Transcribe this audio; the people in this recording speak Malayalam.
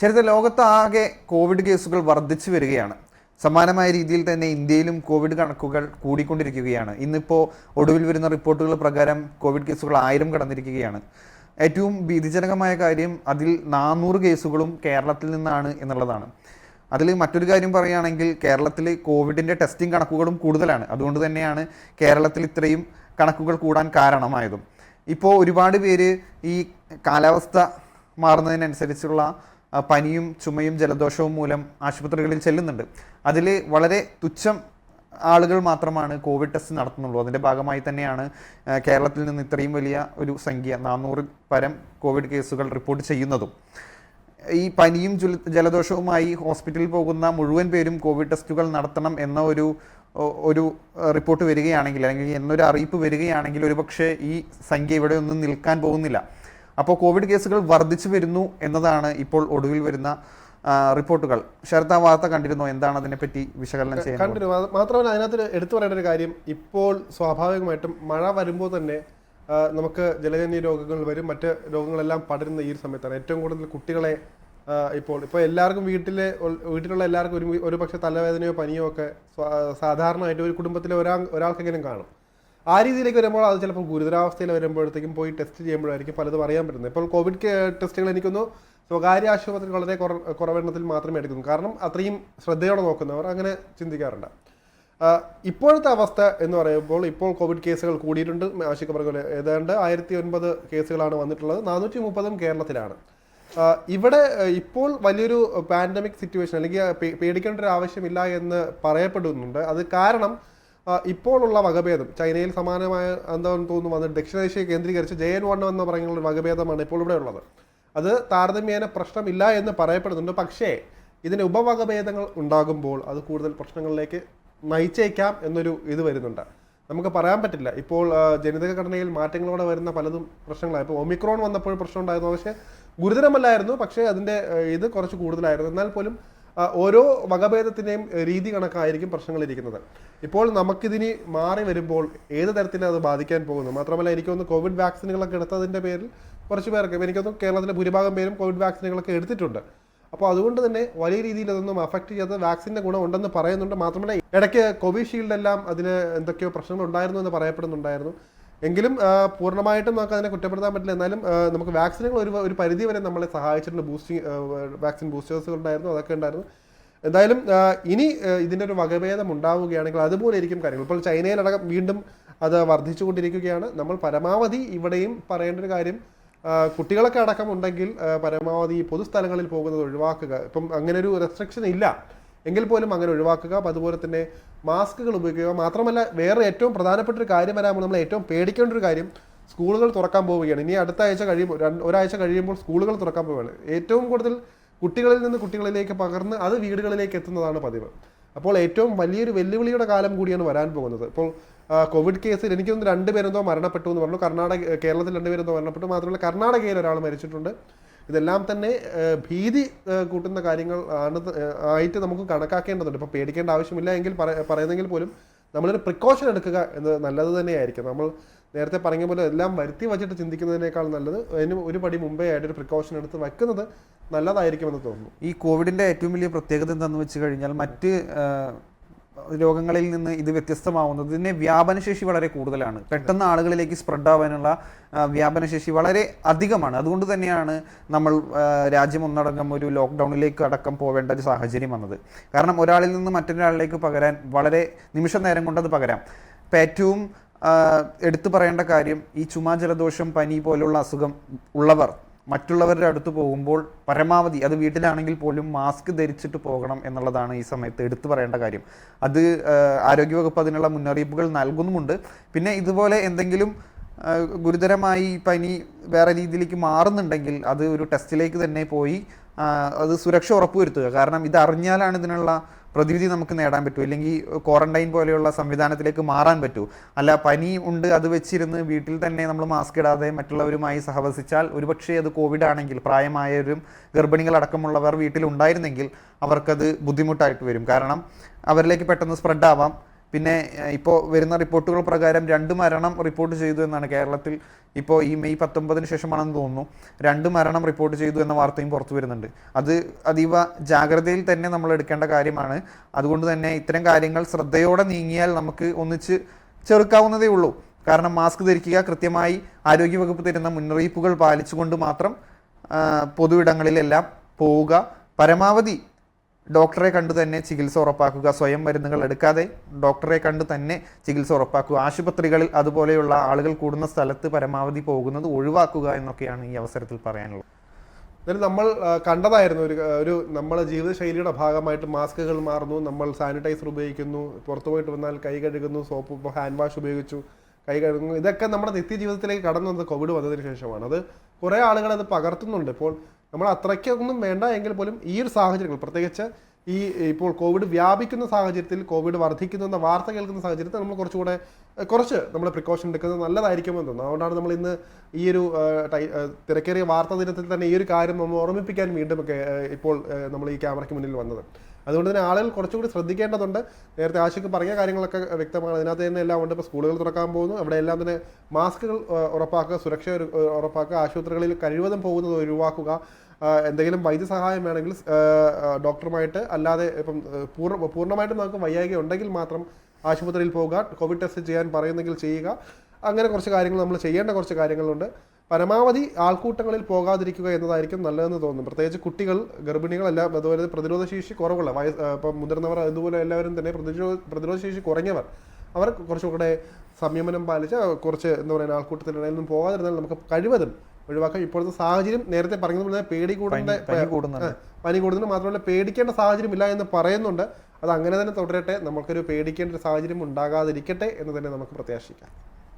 ശരിക്കും ലോകത്താകെ കോവിഡ് കേസുകൾ വർദ്ധിച്ചു വരികയാണ്. സമാനമായ രീതിയിൽ തന്നെ ഇന്ത്യയിലും കോവിഡ് കണക്കുകൾ കൂടിക്കൊണ്ടിരിക്കുകയാണ്. ഇന്നിപ്പോൾ ഒടുവിൽ വരുന്ന റിപ്പോർട്ടുകൾ പ്രകാരം കോവിഡ് കേസുകൾ ആയിരം കടന്നിരിക്കുകയാണ്. ഏറ്റവും ഭീതിജനകമായ കാര്യം അതിൽ നാനൂറ് കേസുകളും കേരളത്തിൽ നിന്നാണ് എന്നുള്ളതാണ്. അതിൽ മറ്റൊരു കാര്യം പറയുകയാണെങ്കിൽ കേരളത്തിൽ കോവിഡിന്റെ ടെസ്റ്റിംഗ് കണക്കുകളും കൂടുതലാണ്. അതുകൊണ്ട് തന്നെയാണ് കേരളത്തിൽ ഇത്രയും കണക്കുകൾ കൂടാൻ കാരണമായതും. ഇപ്പോൾ ഒരുപാട് പേര് ഈ കാലാവസ്ഥ മാറുന്നതിനനുസരിച്ചുള്ള പനിയും ചുമയും ജലദോഷവും മൂലം ആശുപത്രികളിൽ ചെല്ലുന്നുണ്ട്. അതിൽ വളരെ തുച്ഛം ആളുകൾ മാത്രമാണ് കോവിഡ് ടെസ്റ്റ് നടത്തുന്നുള്ളൂ. അതിന്റെ ഭാഗമായി തന്നെയാണ് കേരളത്തിൽ നിന്ന് ഇത്രയും വലിയ ഒരു സംഖ്യ നാനൂറ് പരം കോവിഡ് കേസുകൾ റിപ്പോർട്ട് ചെയ്യുന്നതും. ഈ പനിയും ജുല- ജലദോഷവുമായി ഹോസ്പിറ്റലിൽ പോകുന്ന മുഴുവൻ പേരും കോവിഡ് ടെസ്റ്റുകൾ നടത്തണം എന്ന ഒരു ഒരു റിപ്പോർട്ട് വരികയാണെങ്കിൽ അല്ലെങ്കിൽ എന്നൊരു അറിയിപ്പ് വരികയാണെങ്കിൽ ഒരുപക്ഷെ ഈ സംഖ്യ ഇവിടെ ഒന്നും നിൽക്കാൻ പോകുന്നില്ല. അപ്പോൾ കോവിഡ് കേസുകൾ വർദ്ധിച്ചു വരുന്നു എന്നതാണ് ഇപ്പോൾ ഒടുവിൽ വരുന്ന റിപ്പോർട്ടുകൾ. ശരത് ആ വാർത്ത കണ്ടിരുന്നോ? എന്താണ് അതിനെപ്പറ്റി വിശകലനം ചെയ്യുന്നത്? കണ്ടിരുന്നു. മാത്രമല്ല അതിനകത്ത് എടുത്തു പറയേണ്ട ഒരു കാര്യം ഇപ്പോൾ സ്വാഭാവികമായിട്ടും മഴ വരുമ്പോൾ തന്നെ നമുക്ക് ജലജന്യ രോഗങ്ങൾ വരും മറ്റ് രോഗങ്ങളെല്ലാം പടരുന്ന ഈ ഒരു സമയത്താണ്. ഏറ്റവും കൂടുതൽ കുട്ടികളെ ഇപ്പോൾ ഇപ്പോൾ എല്ലാവർക്കും വീട്ടിലെ വീട്ടിലുള്ള എല്ലാവർക്കും ഒരു ഒരു പക്ഷേ തലവേദനയോ പനിയോ ഒക്കെ സാധാരണമായിട്ട് സാധാരണയായിട്ട് ഒരു കുടുംബത്തിലെ ഒരാൾ ഒരാൾക്കെങ്കിലും കാണും. ആ രീതിയിലേക്ക് വരുമ്പോൾ അത് ചിലപ്പോൾ ഗുരുതരാവസ്ഥയിൽ വരുമ്പോഴത്തേക്കും പോയി ടെസ്റ്റ് ചെയ്യുമ്പോഴായിരിക്കും പലതും അറിയാൻ പറ്റുന്നത്. ഇപ്പോൾ കോവിഡ് ടെസ്റ്റുകൾ എനിക്കൊന്നു സ്വകാര്യ ആശുപത്രി വളരെ കുറ കുറവെണ്ണത്തിൽ മാത്രമേ എടുക്കുന്നു കാരണം അത്രയും ശ്രദ്ധയോടെ നോക്കുന്നവർ അങ്ങനെ ചിന്തിക്കാറുണ്ട്. ഇപ്പോഴത്തെ അവസ്ഥ എന്ന് പറയുമ്പോൾ ഇപ്പോൾ കോവിഡ് കേസുകൾ കൂടിയിട്ടുണ്ട്. ആശുപത്രി പറഞ്ഞ ഏതാണ്ട് ആയിരത്തി ഒൻപത് കേസുകളാണ് വന്നിട്ടുള്ളത്. നാനൂറ്റി മുപ്പതും കേരളത്തിലാണ് ഇവിടെ ഇപ്പോൾ വലിയൊരു പാൻഡമിക് സിറ്റുവേഷൻ അല്ലെങ്കിൽ പേടിക്കേണ്ട ഒരു ആവശ്യമില്ല എന്ന് പറയപ്പെടുന്നുണ്ട്. അത് കാരണം ഇപ്പോഴുള്ള വകഭേദം. ചൈനയിൽ സമാനമായ എന്താണെന്ന് തോന്നുന്നു വന്ന് ദക്ഷിണേഷ്യയെ കേന്ദ്രീകരിച്ച് ജെ എൻ വൺ എന്ന് പറയുന്ന വകഭേദമാണ് ഇപ്പോൾ ഇവിടെ ഉള്ളത്. അത് താരതമ്യേന പ്രശ്നമില്ല എന്ന് പറയപ്പെടുന്നുണ്ട്. പക്ഷേ ഇതിന് ഉപവകഭേദങ്ങൾ ഉണ്ടാകുമ്പോൾ അത് കൂടുതൽ പ്രശ്നങ്ങളിലേക്ക് നയിച്ചേക്കാം എന്നൊരു ഇത് വരുന്നുണ്ട്. നമുക്ക് പറയാൻ പറ്റില്ല. ഇപ്പോൾ ജനിതക ഘടനയിൽ മാറ്റങ്ങളോടെ വരുന്ന പലതും പ്രശ്നങ്ങളായി ഇപ്പോൾ ഒമിക്രോൺ വന്നപ്പോൾ പ്രശ്നം ഉണ്ടായിരുന്നു പക്ഷേ ഗുരുതരമല്ലായിരുന്നു. പക്ഷേ അതിന്റെ ഇത് കുറച്ച് കൂടുതലായിരുന്നു. എന്നാൽ പോലും ഓരോ വകഭേദത്തിന്റെയും രീതി കണക്കായിരിക്കും പ്രശ്നങ്ങളിരിക്കുന്നത് ഇപ്പോൾ നമുക്കിതിനി മാറി വരുമ്പോൾ ഏത് തരത്തിലാണ് അത് ബാധിക്കാൻ പോകുന്നത്? മാത്രമല്ല എനിക്കൊന്ന് കോവിഡ് വാക്സിനുകളൊക്കെ എടുത്തതിന്റെ പേരിൽ കുറച്ച് പേർക്ക് എനിക്കൊന്ന് കേരളത്തിലെ ഭൂരിഭാഗം പേരും കോവിഡ് വാക്സിനുകളൊക്കെ എടുത്തിട്ടുണ്ട്. അപ്പോൾ അതുകൊണ്ട് തന്നെ വലിയ രീതിയിൽ അതൊന്നും അഫക്റ്റ് ചെയ്യാത്ത വാക്സിന്റെ ഗുണം ഉണ്ടെന്ന് പറയുന്നുണ്ട്. മാത്രമല്ല ഇടയ്ക്ക് കോവിഷീൽഡ് എല്ലാം അതിന് എന്തൊക്കെയോ പ്രശ്നങ്ങൾ ഉണ്ടായിരുന്നു എന്ന് പറയപ്പെടുന്നുണ്ടായിരുന്നു. എങ്കിലും പൂർണമായിട്ടും നമുക്ക് അതിനെ കുറ്റപ്പെടുത്താൻ പറ്റില്ല. എന്നാലും നമുക്ക് വാക്സിനുകൾ ഒരു ഒരു പരിധി വരെ നമ്മളെ സഹായിച്ചിട്ടുണ്ട്. ബൂസ്റ്റിംഗ് വാക്സിൻ ബൂസ്റ്റേഴ്സ് ഉണ്ടായിരുന്നു അതൊക്കെ ഉണ്ടായിരുന്നു. എന്തായാലും ഇനി ഇതിന്റെ ഒരു വകഭേദം ഉണ്ടാവുകയാണെങ്കിൽ അതുപോലെ ഇരിക്കും കാര്യങ്ങൾ. ഇപ്പോൾ ചൈനയിലടക്കം വീണ്ടും അത് വർദ്ധിച്ചുകൊണ്ടിരിക്കുകയാണ്. നമ്മൾ പരമാവധി ഇവിടെയും പറയേണ്ട ഒരു കാര്യം കുട്ടികളൊക്കെ അടക്കം ഉണ്ടെങ്കിൽ പരമാവധി പൊതുസ്ഥലങ്ങളിൽ പോകുന്നത് ഒഴിവാക്കുക. ഇപ്പം അങ്ങനെ ഒരു റെസ്ട്രിക്ഷൻ ഇല്ല. എങ്കിൽ പോലും അങ്ങനെ ഒഴിവാക്കുക. അപ്പം അതുപോലെ തന്നെ മാസ്കുകൾ ഉപയോഗിക്കുക. മാത്രമല്ല വേറെ ഏറ്റവും പ്രധാനപ്പെട്ട ഒരു കാര്യം വരാമ്പോൾ നമ്മൾ ഏറ്റവും പേടിക്കേണ്ട ഒരു കാര്യം സ്കൂളുകൾ തുറക്കാൻ പോവുകയാണ്. ഇനി അടുത്ത ആഴ്ച കഴിയുമ്പോൾ ഒരാഴ്ച കഴിയുമ്പോൾ സ്കൂളുകൾ തുറക്കാൻ പോവുകയാണ്. ഏറ്റവും കൂടുതൽ കുട്ടികളിൽ നിന്ന് കുട്ടികളിലേക്ക് പകർന്ന് അത് വീടുകളിലേക്ക് എത്തുന്നതാണ് പതിവ്. അപ്പോൾ ഏറ്റവും വലിയൊരു വെല്ലുവിളിയുടെ കാലം കൂടിയാണ് വരാൻ പോകുന്നത്. ഇപ്പോൾ കോവിഡ് കേസിൽ എനിക്കൊന്ന് രണ്ടുപേരെന്തോ മരണപ്പെട്ടു എന്ന് പറഞ്ഞു. കർണാടക കേരളത്തിൽ രണ്ടുപേരെന്തോ മരണപ്പെട്ടു. മാത്രമല്ല കർണാടകയിൽ ഒരാൾ മരിച്ചിട്ടുണ്ട്. ഇതെല്ലാം തന്നെ ഭീതി കൂട്ടുന്ന കാര്യങ്ങൾ ആണ് ആയിട്ട് നമുക്ക് കണക്കാക്കേണ്ടതുണ്ട്. ഇപ്പോൾ പേടിക്കേണ്ട ആവശ്യമില്ല എങ്കിൽ പറ- പറയുന്നെങ്കിൽ പോലും നമ്മളൊരു പ്രിക്കോഷൻ എടുക്കുക എന്ന് നല്ലത് തന്നെയായിരിക്കും. നമ്മൾ നേരത്തെ പറഞ്ഞ പോലെ എല്ലാം വരുത്തി വച്ചിട്ട് ചിന്തിക്കുന്നതിനേക്കാൾ നല്ലത് അതിന് ഒരു പടി മുമ്പേ ആയിട്ട് ഒരു പ്രിക്കോഷൻ എടുത്ത് വെക്കുന്നത് നല്ലതായിരിക്കുമെന്ന് തോന്നുന്നു. ഈ കോവിഡിന്റെ ഏറ്റവും വലിയ പ്രത്യേകത എന്താണെന്ന് വെച്ച് കഴിഞ്ഞാൽ മറ്റ് രോഗങ്ങളിൽ നിന്ന് ഇത് വ്യത്യസ്തമാവുന്നത്. ഇതിന്റെ വ്യാപനശേഷി വളരെ കൂടുതലാണ്. പെട്ടെന്ന് ആളുകളിലേക്ക് സ്പ്രെഡ് ആവാനുള്ള വ്യാപനശേഷി വളരെ അധികമാണ്. അതുകൊണ്ട് തന്നെയാണ് നമ്മൾ രാജ്യം ഒന്നടങ്കം ഒരു ലോക്ക്ഡൗണിലേക്ക് അടക്കം പോവേണ്ട ഒരു സാഹചര്യം വന്നത്. കാരണം ഒരാളിൽ നിന്ന് മറ്റൊരാളിലേക്ക് പകരാൻ വളരെ നിമിഷ നേരം കൊണ്ട് അത് പകരാം. ഇപ്പം ഏറ്റവും എടുത്തു പറയേണ്ട കാര്യം ഈ ചുമ ജലദോഷം പനി പോലുള്ള അസുഖം ഉള്ളവർ മറ്റുള്ളവരുടെ അടുത്ത് പോകുമ്പോൾ പരമാവധി അത് വീട്ടിലാണെങ്കിൽ പോലും മാസ്ക് ധരിച്ചിട്ട് പോകണം എന്നുള്ളതാണ് ഈ സമയത്ത് എടുത്തു പറയേണ്ട കാര്യം. അത് ആരോഗ്യവകുപ്പ് അതിനുള്ള മുന്നറിയിപ്പുകൾ നൽകുന്നുമുണ്ട്. പിന്നെ ഇതുപോലെ എന്തെങ്കിലും ഗുരുതരമായി പനി വേറെ രീതിയിലേക്ക് മാറുന്നുണ്ടെങ്കിൽ അത് ഒരു ടെസ്റ്റിലേക്ക് തന്നെ പോയി അത് സുരക്ഷ ഉറപ്പുവരുത്തുക. കാരണം ഇതറിഞ്ഞാലാണ് ഇതിനുള്ള പ്രതിവിധി നമുക്ക് നേടാൻ പറ്റൂ. അല്ലെങ്കിൽ ക്വാറന്റൈൻ പോലെയുള്ള സംവിധാനത്തിലേക്ക് മാറാൻ പറ്റൂ. അല്ല പനി ഉണ്ട് അത് വെച്ചിരുന്ന് വീട്ടിൽ തന്നെ നമ്മൾ മാസ്ക് ഇടാതെ മറ്റുള്ളവരുമായി സഹവസിച്ചാൽ ഒരുപക്ഷെ അത് കോവിഡ് ആണെങ്കിൽ പ്രായമായവരും ഗർഭിണികളടക്കമുള്ളവർ വീട്ടിൽ ഉണ്ടായിരുന്നെങ്കിൽ അവർക്കത് ബുദ്ധിമുട്ടായിട്ട് വരും. കാരണം അവരിലേക്ക് പെട്ടെന്ന് സ്പ്രെഡ് ആവാം. പിന്നെ ഇപ്പോൾ വരുന്ന റിപ്പോർട്ടുകൾ പ്രകാരം രണ്ട് മരണം റിപ്പോർട്ട് ചെയ്തു എന്നാണ് കേരളത്തിൽ ഇപ്പോൾ ഈ മെയ് പത്തൊമ്പതിന് ശേഷമാണെന്ന് തോന്നുന്നു. രണ്ട് മരണം റിപ്പോർട്ട് ചെയ്തു എന്ന വാർത്തയും പുറത്തു വരുന്നുണ്ട്. അത് അതീവ ജാഗ്രതയിൽ തന്നെ നമ്മൾ എടുക്കേണ്ട കാര്യമാണ്. അതുകൊണ്ട് തന്നെ ഇത്തരം കാര്യങ്ങൾ ശ്രദ്ധയോടെ നീങ്ങിയാൽ നമുക്ക് ഒന്നിച്ച് ചെറുക്കാവുന്നതേ ഉള്ളൂ. കാരണം മാസ്ക് ധരിക്കുക കൃത്യമായി ആരോഗ്യവകുപ്പ് തരുന്ന മുന്നറിയിപ്പുകൾ പാലിച്ചുകൊണ്ട് മാത്രം പൊതുവിടങ്ങളിലെല്ലാം പോവുക. പരമാവധി ഡോക്ടറെ കണ്ടു തന്നെ ചികിത്സ ഉറപ്പാക്കുക സ്വയം മരുന്നുകൾ എടുക്കാതെ ഡോക്ടറെ കണ്ടു തന്നെ ചികിത്സ ഉറപ്പാക്കുക. ആശുപത്രികളിൽ അതുപോലെയുള്ള ആളുകൾ കൂടുന്ന സ്ഥലത്ത് പരമാവധി പോകുന്നത് ഒഴിവാക്കുക എന്നൊക്കെയാണ് ഈ അവസരത്തിൽ പറയാനുള്ളത്. എന്നാലും നമ്മൾ കണ്ടതായിരുന്നു ഒരു ഒരു നമ്മുടെ ജീവിതശൈലിയുടെ ഭാഗമായിട്ട് മാസ്കുകൾ മാറുന്നു നമ്മൾ സാനിറ്റൈസർ ഉപയോഗിക്കുന്നു പുറത്തു പോയിട്ട് വന്നാൽ കൈ കഴുകുന്നു സോപ്പ് ഇപ്പോൾ ഹാൻഡ് വാഷ് ഉപയോഗിച്ചു കൈ കഴുകുന്നു. ഇതൊക്കെ നമ്മുടെ നിത്യജീവിതത്തിലേക്ക് കടന്നു വന്നത് കോവിഡ് വന്നതിന് ശേഷമാണ്. അത് കുറേ ആളുകൾ അത് പകർത്തുന്നുണ്ട്. ഇപ്പോൾ നമ്മൾ അത്രയ്ക്കൊന്നും വേണ്ട എങ്കിൽ പോലും ഈ ഒരു സാഹചര്യങ്ങൾ പ്രത്യേകിച്ച് ഈ ഇപ്പോൾ കോവിഡ് വ്യാപിക്കുന്ന സാഹചര്യത്തിൽ കോവിഡ് വർദ്ധിക്കുന്നു എന്ന വാർത്ത കേൾക്കുന്ന സാഹചര്യത്തിൽ നമ്മൾ കുറച്ചുകൂടെ കുറച്ച് നമ്മൾ പ്രിക്കോഷൻ എടുക്കുന്നത് നല്ലതായിരിക്കുമെന്ന് തോന്നുന്നു. അതുകൊണ്ടാണ് നമ്മൾ ഇന്ന് ഈ ഒരു തിരക്കേറിയ വാർത്താ ദിനത്തിൽ തന്നെ ഈ ഒരു കാര്യം നമ്മൾ ഓർമ്മിപ്പിക്കാൻ വീണ്ടും ഇപ്പോൾ നമ്മൾ ഈ ക്യാമറയ്ക്ക് മുന്നിൽ വന്നത്. അതുകൊണ്ട് തന്നെ ആളുകൾ കുറച്ചുകൂടി ശ്രദ്ധിക്കേണ്ടതുണ്ട്. നേരത്തെ ആശയ്ക്ക് പറഞ്ഞ കാര്യങ്ങളൊക്കെ വ്യക്തമാണ്. അതിനകത്ത് തന്നെ എല്ലാം ഉണ്ട്. ഇപ്പോൾ സ്കൂളുകൾ തുറക്കാൻ പോകുന്നു. അവിടെ എല്ലാം തന്നെ മാസ്കുകൾ ഉറപ്പാക്കുക സുരക്ഷ ഉറപ്പാക്കുക ആശുപത്രികളിൽ കഴിവതും പോകുന്നത് ഒഴിവാക്കുക. എന്തെങ്കിലും വൈദ്യസഹായം വേണമെങ്കിൽ ഡോക്ടറുമായിട്ട് അല്ലാതെ ഇപ്പം പൂർണ പൂർണമായിട്ടും നമുക്ക് വൈയായിക ഉണ്ടെങ്കിൽ മാത്രം ആശുപത്രിയിൽ പോവുക. കോവിഡ് ടെസ്റ്റ് ചെയ്യാൻ പറയുന്നെങ്കിൽ ചെയ്യുക. അങ്ങനെ കുറച്ച് കാര്യങ്ങൾ നമ്മൾ ചെയ്യേണ്ട കുറച്ച് കാര്യങ്ങളുണ്ട്. പരമാവധി ആൾക്കൂട്ടങ്ങളിൽ പോകാതിരിക്കുക എന്നതായിരിക്കും നല്ലതെന്ന് തോന്നുന്നു. പ്രത്യേകിച്ച് കുട്ടികൾ ഗർഭിണികളെല്ലാം അതുപോലെ പ്രതിരോധ ശേഷി കുറവുള്ള വയസ്സ് ഇപ്പം മുതിർന്നവർ അതുപോലെ എല്ലാവരും തന്നെ പ്രതിരോധ പ്രതിരോധ ശേഷി കുറഞ്ഞവർ അവർ കുറച്ചുകൂടെ സംയമനം പാലിച്ച് കുറച്ച് എന്താ പറയുക ആൾക്കൂട്ടത്തിനിടയിൽ നിന്നും പോകാതിരുന്നാൽ നമുക്ക് കഴിവതും ഒഴിവാക്കാം. ഇപ്പോഴത്തെ സാഹചര്യം നേരത്തെ പറഞ്ഞതുപോലെ പേടി കൂടുന്ന പനി കൂടുന്നത് മാത്രമല്ല പേടിക്കേണ്ട സാഹചര്യം ഇല്ല എന്ന് പറയുന്നുണ്ട്. അത് അങ്ങനെ തന്നെ തുടരട്ടെ. നമുക്കൊരു പേടിക്കേണ്ട ഒരു സാഹചര്യം ഉണ്ടാകാതിരിക്കട്ടെ എന്ന് തന്നെ നമുക്ക് പ്രത്യാശിക്കാം.